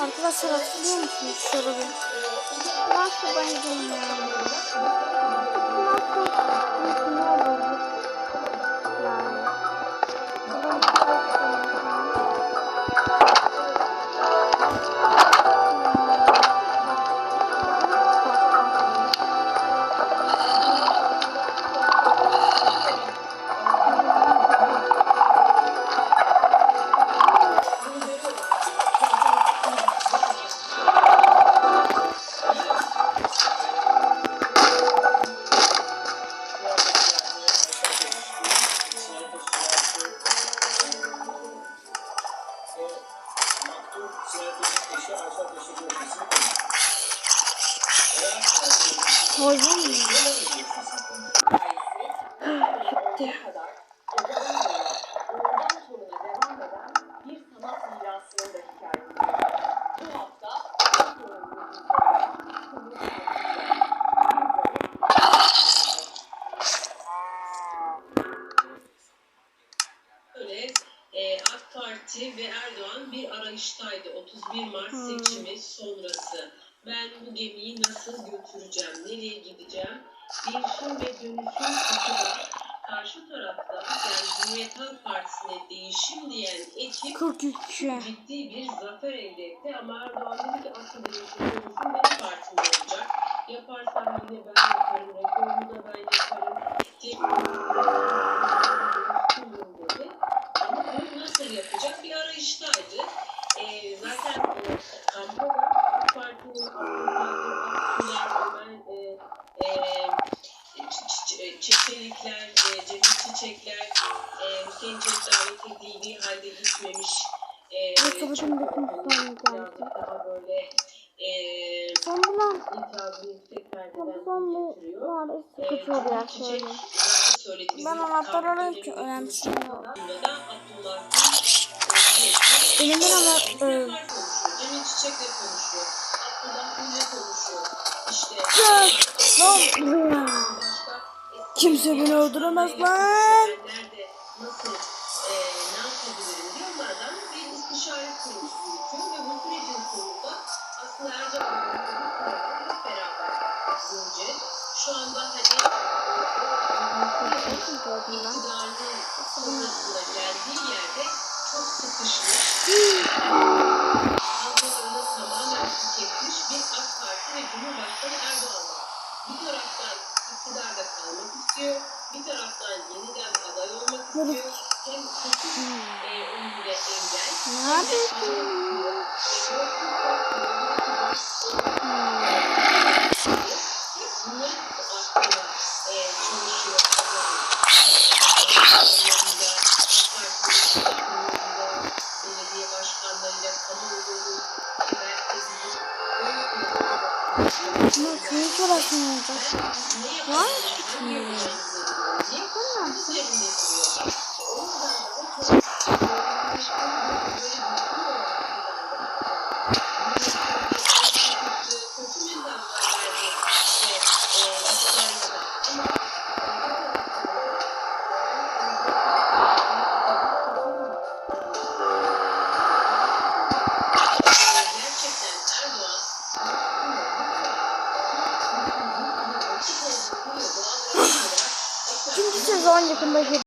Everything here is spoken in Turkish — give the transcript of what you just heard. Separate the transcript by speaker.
Speaker 1: Arkadaşlar hatırlıyor musunuz şurubu? Nasıl bayıldım ya? Koydum mu? Gitti.
Speaker 2: Öyle e, AK Parti ve Erdoğan bir arayıştaydı 31 Mart
Speaker 1: Hmm.
Speaker 2: seçimi sonrası. Ben bu gemiyi nasıl götüreceğim, nereye gideceğim? Değişim ve dönüşüm kutuda karşı tarafta yani Cumhuriyet Halk Partisi'ne değişim diyen ekip
Speaker 1: 43.
Speaker 2: ciddi bir zafer elde etti ama Erdoğan dedi ki aslında değişim dönüşüm benim partimde olacak. Yaparsam yine ben yaparım, reformu da ben yaparım. dedi. Yapacak bir arayıştaydı. Ee, zaten e, kampta da AK Parti'nin Ömer, e, e, Ç- Ç- Ç- Çelikler, e, Cemil Çiçekler, e, Hüseyin Çelik davet edildiği halde gitmemiş. E, çok, e, birazcık daha böyle e, perdeden
Speaker 1: son
Speaker 2: getiriyor.
Speaker 1: bir var.
Speaker 2: Ee,
Speaker 1: Sıkıntı oluyor şöyle. Ben anahtar
Speaker 2: kamp
Speaker 1: arıyorum ki
Speaker 2: dönemi
Speaker 1: önemsemiyorum. Elimden ama e.
Speaker 2: Cemil Çiçek'le konuşuyor. Abdullah Gül'le konuşuyor. İşte
Speaker 1: Lan Kimse beni öldüremez lan.
Speaker 2: Nerede, nasıl, e, ne yapabilirim diye onlardan bir istişare kurulması gerekiyor ve bu sürecin sonunda aslında Erdoğan'la hep beraber göreceğiz. Şu anda hani e, iktidarının sonrasında geldiği yerde çok sıkışmış, kadrolarını tamamen tüketmiş bir AK Parti ve Cumhurbaşkanı Erdoğan var. Bir taraftan iktidarda kalmak istiyor, bir taraftan yeniden aday olmak istiyor. Hem seçim e, önünde engel, hem de
Speaker 1: Neredesin? Ama köyü sorasın olacak. Var mı?
Speaker 2: Gerçekten Erdoğan
Speaker 1: сезонник ми